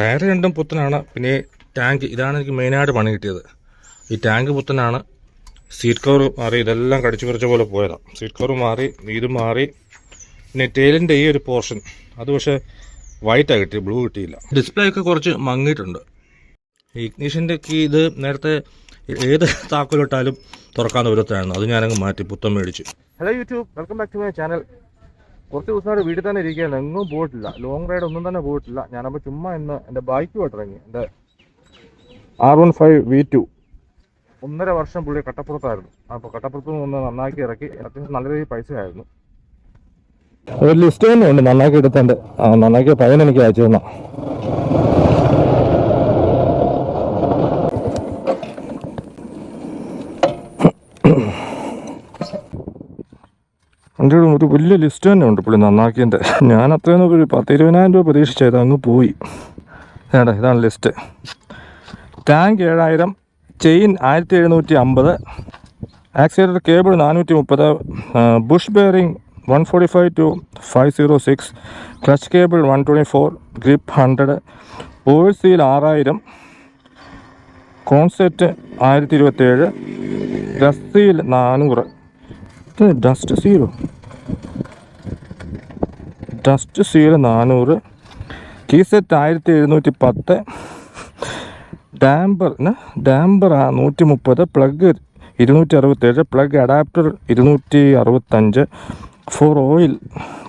Tyre രണ്ടും പുത്തനാണ്. പിന്നെ tank ഇതാണ് എനിക്ക് മെയിനായിട്ട് പണി കിട്ടിയത്. ഈ ടാങ്ക് പുത്തനാണ്. സീറ്റ് കവർ മാറി ഇതെല്ലാം കടിച്ചു പറിച്ച പോലെ പോയതാണ് സീറ്റ് കവർ മാറി ഇതും മാറി. പിന്നെ ടെയിലിന്റെ ഈ ഒരു പോർഷൻ അത് പക്ഷേ വൈറ്റാണ് കിട്ടി ബ്ലൂ കിട്ടിയില്ല. ഡിസ്പ്ലേ ഒക്കെ കുറച്ച് മങ്ങിയിട്ടുണ്ട്. ഇഗ്നീഷന്റെ കീ ഇത് നേരത്തെ ഏത് താക്കോലിട്ടാലും തുറക്കാൻ ദൂരത്തായിരുന്നു അത് ഞാനങ്ങ് മാറ്റി പുത്തം മേടിച്ചു. Hello YouTube welcome back to my channel കുറച്ച് ദിവസമായിട്ട് വീട്ടിൽ തന്നെ ഇരിക്കുകയാണ് എങ്ങും പോയിട്ടില്ല. ലോങ് റൈഡ് ഒന്നും തന്നെ പോയിട്ടില്ല. ഞാനപ്പോൾ ചുമ്മാ ഇന്ന് എന്റെ ബൈക്ക് പോയിട്ടിറങ്ങി എന്റെ R one five V two ഒന്നര വർഷം പുള്ളി കട്ടപ്പുറത്തായിരുന്നു. അപ്പോൾ കട്ടപ്പുറത്ത് നിന്ന് നന്നാക്കി ഇറക്കി. അത്യാവശ്യം നല്ല രീതിയിൽ പൈസയായിരുന്നു. ഒരു ലിസ്റ്റ് തന്നെ ഉണ്ട് നന്നാക്കി എടുത്തതിന്റെ. നന്നാക്കിയ പയ്യൻ എനിക്ക് അയച്ചു തന്നാ. എന്റെ ഒരു വലിയ ലിസ്റ്റ് തന്നെ ഉണ്ട് പുള്ളി നന്നാക്കിയതിന്റെ. ഞാൻ അത്രയൊന്നും ഒരു പത്ത് ഇരുപതിനായിരം രൂപ പ്രതീക്ഷിച്ചത് അങ്ങ് പോയി. വേണ്ട ഇതാണ് ലിസ്റ്റ് ടാങ്ക് ഏഴായിരം ചെയിൻ ആയിരത്തി എഴുന്നൂറ്റി അമ്പത് ആക്സിലേറ്റർ കേബിൾ നാനൂറ്റി മുപ്പത് bush bearing one forty five two five zero six clutch cable one twenty four grip hundred oil seal ആറായിരം കോൺസെറ്റ് ആയിരത്തി ഇരുപത്തേഴ് ഡസ്റ്റ് സീൽ നാനൂറ് ഡസ്റ്റ് സീറോ ഡസ്റ്റ് സീൽ നാനൂറ്. കീസെറ്റ് ആയിരത്തി എഴുന്നൂറ്റി പത്ത് ഡാംബർ ഡാംബർ നൂറ്റി മുപ്പത് പ്ലഗ് ഇരുന്നൂറ്റി അറുപത്തേഴ് പ്ലഗ് അഡാപ്റ്റർ ഇരുന്നൂറ്റി അറുപത്തഞ്ച് ഫോർ ഓയിൽ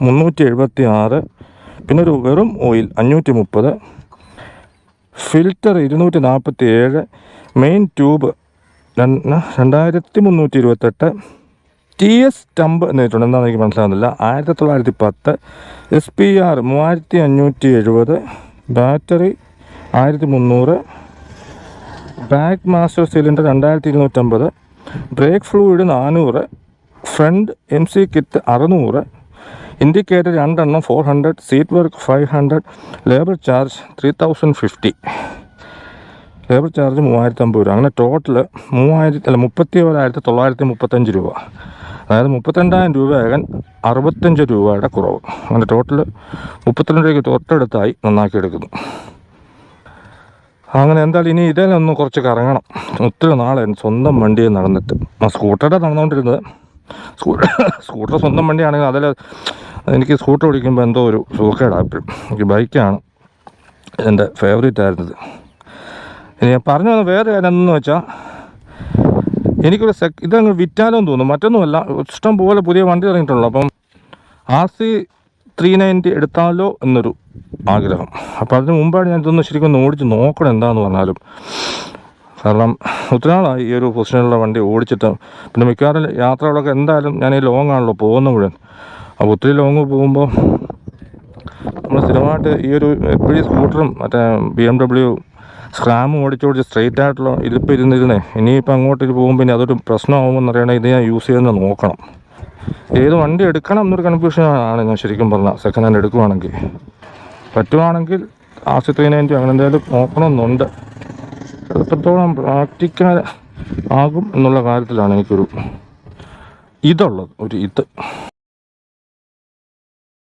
മുന്നൂറ്റി എഴുപത്തി ആറ് പിന്നെ ഒരു വെറും ഓയിൽ അഞ്ഞൂറ്റി മുപ്പത് ഫിൽറ്റർ ഇരുന്നൂറ്റി നാൽപ്പത്തി ഏഴ് മെയിൻ ട്യൂബ് രണ്ടായിരത്തി മുന്നൂറ്റി ഇരുപത്തെട്ട് ടി എസ് സ്റ്റമ്പ് എന്നിട്ടുണ്ട്. എന്താണെന്ന് എനിക്ക് മനസ്സിലാകുന്നില്ല ആയിരത്തി തൊള്ളായിരത്തി പത്ത് എസ് പി ആർ മൂവായിരത്തി അഞ്ഞൂറ്റി എഴുപത് ബാറ്ററി ആയിരത്തി മുന്നൂറ് ബാക്ക് മാസ്റ്റർ സിലിണ്ടർ രണ്ടായിരത്തി ഇരുന്നൂറ്റമ്പത് ബ്രേക്ക് ഫ്ലൂയിഡ് നാനൂറ് ഫ്രണ്ട് എം സി കിറ്റ് അറുന്നൂറ് ഇൻഡിക്കേറ്റർ രണ്ടെണ്ണം four hundred seat work five hundred labour charge three thousand fifty. Labour charge മൂവായിരത്തി അമ്പത് രൂപ. അങ്ങനെ ടോട്ടൽ മൂവായിരത്തി അല്ല മുപ്പത്തി ഒരായിരത്തി തൊള്ളായിരത്തി മുപ്പത്തഞ്ച് രൂപ. അതായത് മുപ്പത്തിരണ്ടായിരം രൂപയാകാൻ അറുപത്തഞ്ച് രൂപയുടെ കുറവ്. അങ്ങനെ ടോട്ടൽ മുപ്പത്തിരണ്ട് രൂപയ്ക്ക് തൊട്ടടുത്തായി നന്നാക്കി എടുക്കുന്നു. അങ്ങനെ എന്തായാലും ഇനി ഇതിലൊന്ന് കുറച്ച് കറങ്ങണം. ഒത്തിരി നാളെ സ്വന്തം വണ്ടിയിൽ നടന്നിട്ട്. ആ സ്കൂട്ടറുടെ നടന്നുകൊണ്ടിരുന്നത് സ്കൂട്ടർ സ്കൂട്ടർ സ്വന്തം വണ്ടിയാണെങ്കിൽ അതിൽ എനിക്ക് സ്കൂട്ടർ ഓടിക്കുമ്പോൾ എന്തോ ഒരു സുഖക്കേടാണ് എപ്പോഴും എനിക്ക് ബൈക്കാണ് എന്റെ ഫേവറേറ്റ് ആയിരുന്നത്. ഇനി പറഞ്ഞു വന്ന വേറെ കാര്യം എന്തെന്ന് വെച്ചാൽ എനിക്കൊരു സെക് ഇതങ്ങ് വിറ്റാലോന്ന് തോന്നുന്നു. മറ്റൊന്നുമല്ല ഇഷ്ടം പോലെ പുതിയ വണ്ടി ഇറങ്ങിയിട്ടുള്ളൂ അപ്പം ആർ സി ത്രീ നയന്റി എടുത്താലോ എന്നൊരു ആഗ്രഹം. അപ്പോൾ അതിന് മുമ്പാണ് ഞാൻ ഇതൊന്ന് ശരിക്കും ഒന്ന് ഓടിച്ച് നോക്കണം എന്താണെന്ന് പറഞ്ഞാലും. കാരണം ഒത്തിരി നാളായി ഈ ഒരു പൊസിഷനിലുള്ള വണ്ടി ഓടിച്ചിട്ട്. പിന്നെ മിക്കവാറും യാത്രകളൊക്കെ എന്തായാലും ഞാൻ ഈ ലോങ് ആണല്ലോ പോകുന്ന മുഴുവൻ. അപ്പോൾ ഒത്തിരി ലോങ് പോകുമ്പോൾ നമ്മൾ സ്ഥിരമായിട്ട് ഈ ഒരു എപ്പോഴും സ്കൂട്ടറും മറ്റേ ബി എം ഡബ്ല്യു സ്ക്രാം ഓടിച്ചോടിച്ച് സ്ട്രെയിറ്റ് ആയിട്ടുള്ള ഇതിപ്പോൾ ഇരുന്നിരുന്നേ. ഇനിയിപ്പോൾ അങ്ങോട്ട് ഇത് പോകുമ്പോൾ ഇനി അതൊരു പ്രശ്നമാകുമെന്ന് അറിയണേ ഇത് ഞാൻ യൂസ് ചെയ്യുന്നത് നോക്കണം. ഏത് വണ്ടി എടുക്കണം എന്നൊരു കൺഫ്യൂഷനാണ് ഞാൻ ശരിക്കും പറഞ്ഞാൽ സെക്കൻഡ് ഹാൻഡ് എടുക്കുവാണെങ്കിൽ. പറ്റുവാണെങ്കിൽ ആസി ത്രീ നയന്റി അങ്ങനെ എന്തായാലും നോക്കണമെന്നുണ്ട്. എത്രത്തോളം പ്രാക്ടിക്കൽ ആകും എന്നുള്ള കാര്യത്തിലാണ് എനിക്കൊരു ഇതുള്ളത് ഒരു ഇത്.